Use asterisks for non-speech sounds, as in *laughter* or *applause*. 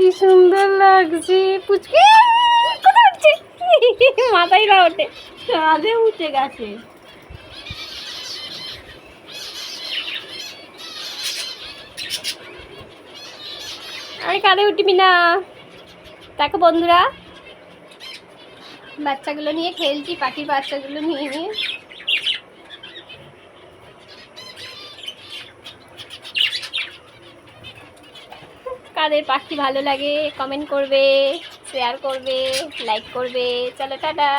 কি সুন্দর লাগছে। পুচকি *laughs* মাথায় না ওঠে। কাঁধে উঠে গেছে। আমি কাঁধে উঠবি না। দেখো বন্ধুরা বাচ্চাগুলো নিয়ে খেলছি পাখির বাচ্চাগুলো নিয়ে নিয়ে। কাদের পাখি ভালো লাগে কমেন্ট করবে শেয়ার করবে লাইক করবে। চলো টাটা।